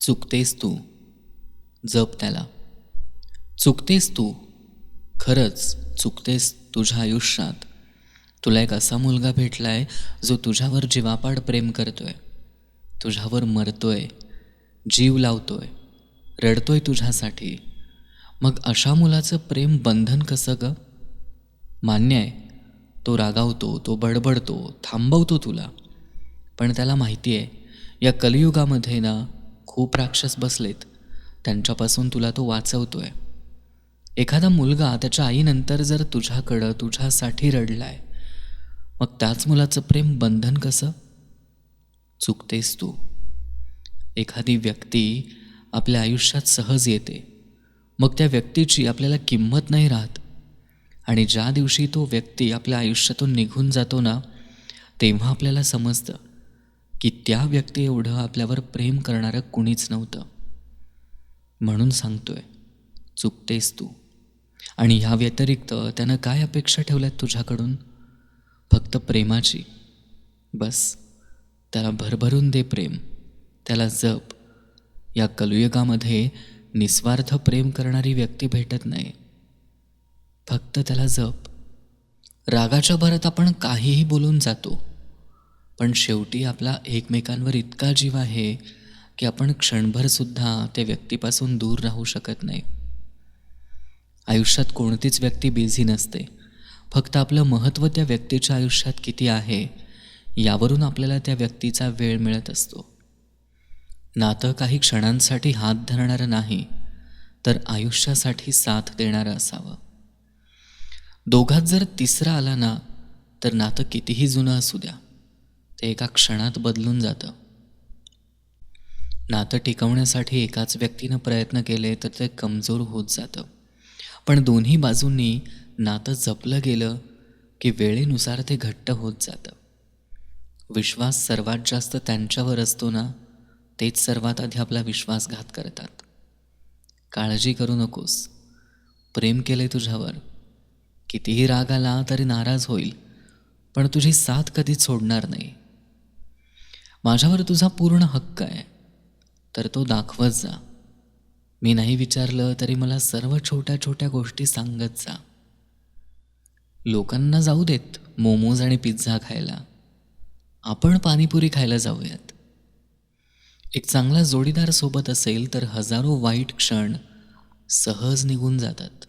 चुकतेस तू. जप त्याला. चुकतेस तू. खरंच चुकतेस तुझ्या आयुष्यात. तुला एक असा मुलगा भेटला आहे जो तुझ्यावर जीवापाड प्रेम करतोय. तुझ्यावर मरतोय. जीव लावतोय. रडतोय तुझ्यासाठी. मग अशा मुलाचं प्रेम बंधन कसं ग? मान्य आहे तो रागावतो तो बडबडतो थांबवतो तुला. पण त्याला माहिती आहे या कलियुगामध्ये ना खूप राक्षस बसलेत. त्यांच्यापासून तुला तो वाचवतोय. एखादा मुलगा त्याच्या आईनंतर जर तुझ्याकडं तुझ्यासाठी रडलाय मग त्याच मुलाचं प्रेम बंधन कसं? चुकतेस तू. एखादी व्यक्ती आपल्या आयुष्यात सहज येते. मग त्या व्यक्तीची आपल्याला किंमत नाही राहत. आणि ज्या दिवशी तो व्यक्ती आपल्या आयुष्यातून निघून जातो ना तेव्हा आपल्याला समजतं की त्या व्यक्ती एवढं आपल्यावर प्रेम करणारं कुणीच नव्हतं. म्हणून सांगतोय चुकतेस तू. आणि ह्या व्यतिरिक्त त्यानं काय अपेक्षा ठेवल्यात तुझ्याकडून? फक्त प्रेमाची. बस त्याला भरभरून दे प्रेम. त्याला जप. या कलयुगामध्ये निस्वार्थ प्रेम करणारी व्यक्ती भेटत नाही. फक्त त्याला जप. रागाच्या भरात आपण काहीही बोलून जातो. पण शेवटी आपला एकमेकांवर इतका जीव आहे की आपण क्षणभरसुद्धा त्या व्यक्तीपासून दूर राहू शकत नाही. आयुष्यात कोणतीच व्यक्ती बिझी नसते. फक्त आपलं महत्त्व त्या व्यक्तीच्या आयुष्यात किती आहे यावरून आपल्याला त्या व्यक्तीचा वेळ मिळत असतो. नातं काही क्षणांसाठी हात धरणारं नाही तर आयुष्यासाठी साथ देणारं असावं. दोघात जर तिसरा आला ना तर नातं कितीही जुनं असू द्या. ते एका क्षणात बदलून जातं. नातं टिकवण्यासाठी एकाच व्यक्तीनं प्रयत्न केले तर ते कमजोर होत जातं. पण दोन्ही बाजूंनी नातं जपलं गेलं की वेळेनुसार ते घट्ट होत जातं. विश्वास सर्वात जास्त त्यांच्यावर असतो ना तेच सर्वात आधी आपला विश्वासघात करतात. काळजी करू नकोस. प्रेम केले तुझ्यावर. कितीही राग आला तरी नाराज होईल पण तुझी साथ कधीच सोडणार नाही. माझ्यावर तुझा पूर्ण हक्क आहे. तर तो दाखवत जा. मी नाही विचारलं तरी मला सर्व छोट्या छोट्या गोष्टी सांगत जा. लोकांना जाऊ देत मोमोज आणि पिझ्झा खायला. आपण पाणीपुरी खायला जाऊयात. एक चांगला जोडीदार सोबत असेल तर हजारो वाईट क्षण सहज निघून जातात.